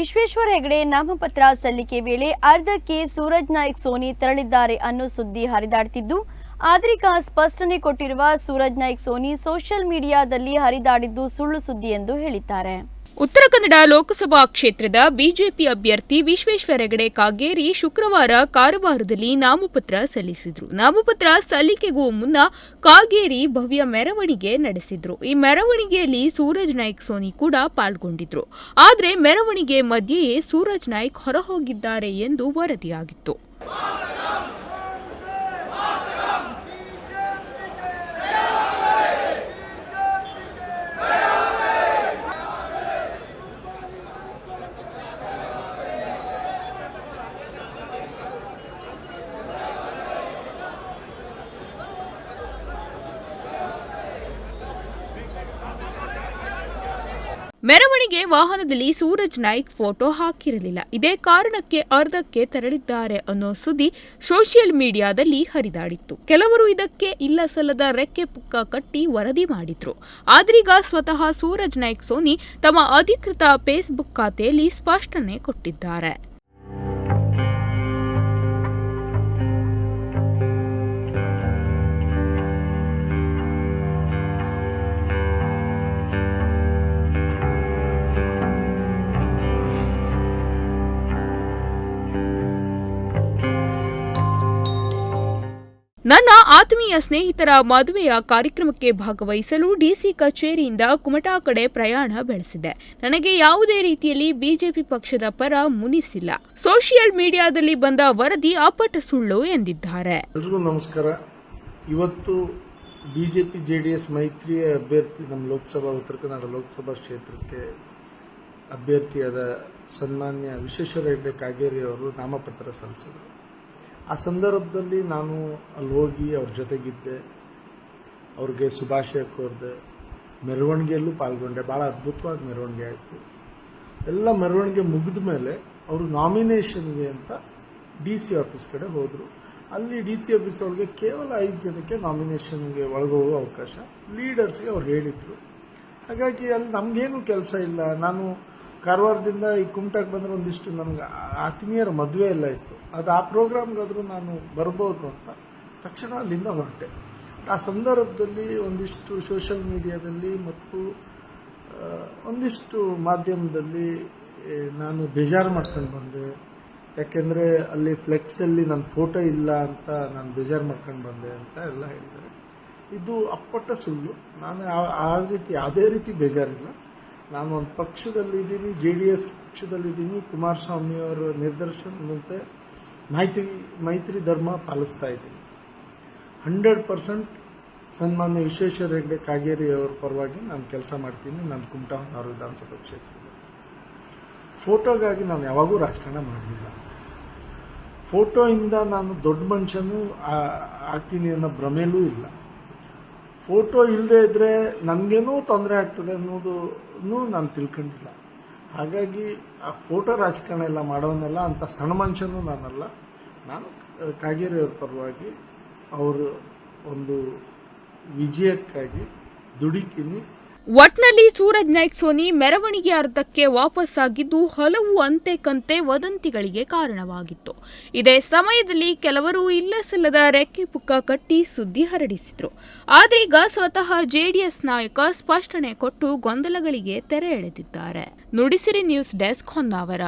ವಿಶ್ವೇಶ್ವರ ಹೆಗಡೆ ನಾಮಪತ್ರ ಸಲ್ಲಿಕೆ ವೇಳೆ ಅರ್ಧಕ್ಕೆ ಸೂರಜ್ ನಾಯ್ಕ್ ಸೋನಿ ತೆರಳಿದ್ದಾರೆ ಅನ್ನೋ ಸುದ್ದಿ ಹರಿದಾಡ್ತಿದ್ದು. ಆದ್ರಿಕ ಸ್ಪಷ್ಟನೆ ಕೊಟ್ಟಿರುವ ಸೂರಜ್ ನಾಯ್ಕ್ ಸೋನಿ ಸೋಷಿಯಲ್ ಮೀಡಿಯಾದಲ್ಲಿ ಹರಿದಾಡಿದ್ದು ಸುಳ್ಳು ಸುದ್ದಿ ಎಂದು ಹೇಳಿದ್ದಾರೆ. ಉತ್ತರ ಕನ್ನಡ ಲೋಕಸಭಾ ಕ್ಷೇತ್ರದ ಬಿಜೆಪಿ ಅಭ್ಯರ್ಥಿ ವಿಶ್ವೇಶ್ವರ ಹೆಗಡೆ ಕಾಗೇರಿ ಶುಕ್ರವಾರ ಕಾರವಾರದಲ್ಲಿ ನಾಮಪತ್ರ ಸಲ್ಲಿಸಿದ್ರು. ನಾಮಪತ್ರ ಸಲ್ಲಿಕೆಗೂ ಮುನ್ನ ಕಾಗೇರಿ ಭವ್ಯ ಮೆರವಣಿಗೆ ನಡೆಸಿದ್ರು. ಈ ಮೆರವಣಿಗೆಯಲ್ಲಿ ಸೂರಜ್ ನಾಯ್ಕ್ ಸೋನಿ ಕೂಡ ಪಾಲ್ಗೊಂಡಿದ್ರು. ಆದರೆ ಮೆರವಣಿಗೆ ಮಧ್ಯೆಯೇ ಸೂರಜ್ ನಾಯ್ಕ್ ಹೊರಹೋಗಿದ್ದಾರೆ ಎಂದು ವರದಿಯಾಗಿತ್ತು. ಮೆರವಣಿಗೆ ವಾಹನದಲ್ಲಿ ಸೂರಜ್ ನಾಯ್ಕ್ ಫೋಟೋ ಹಾಕಿರಲಿಲ್ಲ. ಇದೇ ಕಾರಣಕ್ಕೆ ಅರ್ಧಕ್ಕೆ ತೆರಳಿದ್ದಾರೆ ಅನ್ನೋ ಸುದ್ದಿ ಸೋಷಿಯಲ್ ಮೀಡಿಯಾದಲ್ಲಿ ಹರಿದಾಡಿತ್ತು. ಕೆಲವರು ಇದಕ್ಕೆ ಇಲ್ಲ ಸಲ್ಲದ ರೆಕ್ಕೆ ಪುಕ್ಕ ಕಟ್ಟಿ ವರದಿ ಮಾಡಿದ್ರು. ಆದ್ರೀಗ ಸ್ವತಃ ಸೂರಜ್ ನಾಯ್ಕ್, ಸೋನಿ ತಮ್ಮ ಅಧಿಕೃತ ಫೇಸ್ಬುಕ್ ಖಾತೆಯಲ್ಲಿ ಸ್ಪಷ್ಟನೆ ಕೊಟ್ಟಿದ್ದಾರೆ. ನನ್ನ ಆತ್ಮೀಯ ಸ್ನೇಹಿತರ ಮದುವೆಯ ಕಾರ್ಯಕ್ರಮಕ್ಕೆ ಭಾಗವಹಿಸಲು ಡಿಸಿ ಕಚೇರಿಯಿಂದ ಕುಮಟಾ ಕಡೆ ಪ್ರಯಾಣ ಬೆಳೆಸಿದೆ. ನನಗೆ ಯಾವುದೇ ರೀತಿಯಲ್ಲಿ ಬಿಜೆಪಿ ಪಕ್ಷದ ಪರ ಮುನಿಸಿಲ್ಲ. ಸೋಷಿಯಲ್ ಮೀಡಿಯಾದಲ್ಲಿ ಬಂದ ವರದಿ ಅಪ್ಪಟ ಸುಳ್ಳು ಎಂದಿದ್ದಾರೆ. ಎಲ್ರಿಗೂ ನಮಸ್ಕಾರ. ಇವತ್ತು ಬಿಜೆಪಿ ಜೆಡಿಎಸ್ ಮೈತ್ರಿಯ ಅಭ್ಯರ್ಥಿ ನಮ್ಮ ಲೋಕಸಭಾ, ಉತ್ತರ ಕನ್ನಡ ಲೋಕಸಭಾ ಕ್ಷೇತ್ರಕ್ಕೆ ಅಭ್ಯರ್ಥಿಯಾದ ಸನ್ಮಾನ್ಯ ವಿಶ್ವೇಶ್ವರ ಕಾಗೇರಿ ಅವರು ನಾಮಪತ್ರ ಸಲ್ಲಿಸಿದರು. ಆ ಸಂದರ್ಭದಲ್ಲಿ ನಾನು ಅಲ್ಲಿ ಹೋಗಿ ಅವ್ರ ಜೊತೆಗಿದ್ದೆ. ಅವ್ರಿಗೆ ಶುಭಾಶಯ ಕೋರಿದೆ. ಮೆರವಣಿಗೆಯಲ್ಲೂ ಪಾಲ್ಗೊಂಡೆ. ಭಾಳ ಅದ್ಭುತವಾಗಿ ಮೆರವಣಿಗೆ ಆಯಿತು. ಎಲ್ಲ ಮೆರವಣಿಗೆ ಮುಗಿದ ಮೇಲೆ ಅವರು ನಾಮಿನೇಷನ್ಗೆ ಅಂತ ಡಿ ಸಿ ಆಫೀಸ್ ಕಡೆ ಹೋದರು. ಅಲ್ಲಿ ಡಿ ಸಿ ಆಫೀಸ್ ಒಳಗೆ ಕೇವಲ ಐದು ಜನಕ್ಕೆ ನಾಮಿನೇಷನ್ಗೆ ಒಳಗೋಗೋ ಅವಕಾಶ ಲೀಡರ್ಸ್ಗೆ ಅವ್ರು ಹೇಳಿದರು. ಹಾಗಾಗಿ ಅಲ್ಲಿ ನಮಗೇನು ಕೆಲಸ ಇಲ್ಲ. ನಾನು ಕಾರವಾರದಿಂದ ಈ ಕುಮಟಕ್ಕೆ ಬಂದರೆ ಒಂದಿಷ್ಟು ನನಗೆ ಆತ್ಮೀಯರ ಮದುವೆ ಎಲ್ಲ ಇತ್ತು. ಅದು ಆ ಪ್ರೋಗ್ರಾಮ್ಗಾದರೂ ನಾನು ಬರ್ಬೋದು ಅಂತ ತಕ್ಷಣ ಅಲ್ಲಿಂದ ಹೊರಟೆ. ಆ ಸಂದರ್ಭದಲ್ಲಿ ಒಂದಿಷ್ಟು ಸೋಷಲ್ ಮೀಡಿಯಾದಲ್ಲಿ ಮತ್ತು ಒಂದಿಷ್ಟು ಮಾಧ್ಯಮದಲ್ಲಿ ನಾನು ಬೇಜಾರು ಮಾಡ್ಕೊಂಡು ಬಂದೆ. ಯಾಕೆಂದರೆ ಅಲ್ಲಿ ಫ್ಲೆಕ್ಸಲ್ಲಿ ನನ್ನ ಫೋಟೋ ಇಲ್ಲ ಅಂತ ನಾನು ಬೇಜಾರು ಮಾಡ್ಕೊಂಡು ಬಂದೆ ಅಂತ ಎಲ್ಲ ಹೇಳಿದ್ದಾರೆ. ಇದು ಅಪ್ಪಟ್ಟ ಸುಳ್ಳು. ನಾನು ಆ- ರೀತಿ, ಯಾವುದೇ ರೀತಿ ಬೇಜಾರಿಲ್ಲ. ನಾನು ಒಂದು ಪಕ್ಷದಲ್ಲಿದ್ದೀನಿ, ಜೆ ಡಿ ಎಸ್ ಪಕ್ಷದಲ್ಲಿದ್ದೀನಿ. ಕುಮಾರಸ್ವಾಮಿ ಅವರ ನಿರ್ದೇಶನದಂತೆ ಮೈತ್ರಿ ಮೈತ್ರಿ ಧರ್ಮ ಪಾಲಿಸ್ತಾ ಇದ್ದೀನಿ. ಹಂಡ್ರೆಡ್ ಪರ್ಸೆಂಟ್ ಸನ್ಮಾನ್ಯ ವಿಶ್ವೇಶ್ವರ ಹೆಗ್ಡೆ ಕಾಗೇರಿ ಅವರ ಪರವಾಗಿ ನಾನು ಕೆಲಸ ಮಾಡ್ತೀನಿ. ನಾನು ಕುಮಟಾ ಹೊನ್ನಾವರ ವಿಧಾನಸಭಾ ಕ್ಷೇತ್ರದಲ್ಲಿ. ಫೋಟೋಗಾಗಿ ನಾನು ಯಾವಾಗೂ ರಾಜಕಾರಣ ಮಾಡಲಿಲ್ಲ. ಫೋಟೋಯಿಂದ ನಾನು ದೊಡ್ಡ ಮನುಷ್ಯನೂ ಆಗ್ತೀನಿ ಅನ್ನೋ ಭ್ರಮೆಯಲ್ಲೂ ಇಲ್ಲ. ಫೋಟೋ ಇಲ್ಲದೆ ಇದ್ದರೆ ನನಗೇನೂ ತೊಂದರೆ ಆಗ್ತದೆ ಅನ್ನೋದನ್ನು ನಾನು ತಿಳ್ಕೊಂಡಿಲ್ಲ. ಹಾಗಾಗಿ ಆ ಫೋಟೋ ರಾಜಕಾರಣ ಎಲ್ಲ ಮಾಡೋನೆಲ್ಲ ಅಂಥ ಸಣ್ಣ ಮನುಷ್ಯನೂ ನಾನಲ್ಲ. ನಾನು ಕಾಗೇರಿಯವ್ರ ಪರವಾಗಿ ಅವರು ಒಂದು ವಿಜಯಕ್ಕಾಗಿ ದುಡಿತೀನಿ. ಒಟ್ನಲ್ಲಿ ಸೂರಜ್ ನಾಯ್ಕ್ ಸೋನಿ ಮೆರವಣಿಗೆ ಅರ್ಧಕ್ಕೆ ವಾಪಸ್ಸಾಗಿದ್ದು ಹಲವು ಅಂತೆ ಕಂತೆ ವದಂತಿಗಳಿಗೆ ಕಾರಣವಾಗಿತ್ತು. ಇದೇ ಸಮಯದಲ್ಲಿ ಕೆಲವರು ಇಲ್ಲಸಲ್ಲದ ರೆಕ್ಕೆ ಪುಕ್ಕ ಕಟ್ಟಿ ಸುದ್ದಿ ಹರಡಿಸಿದ್ರು. ಆದ್ರೀಗ ಸ್ವತಃ ಜೆಡಿಎಸ್ ನಾಯಕ ಸ್ಪಷ್ಟನೆ ಕೊಟ್ಟು ಗೊಂದಲಗಳಿಗೆ ತೆರೆ ಎಳೆದಿದ್ದಾರೆ. Nudisiri news desk Honnavar.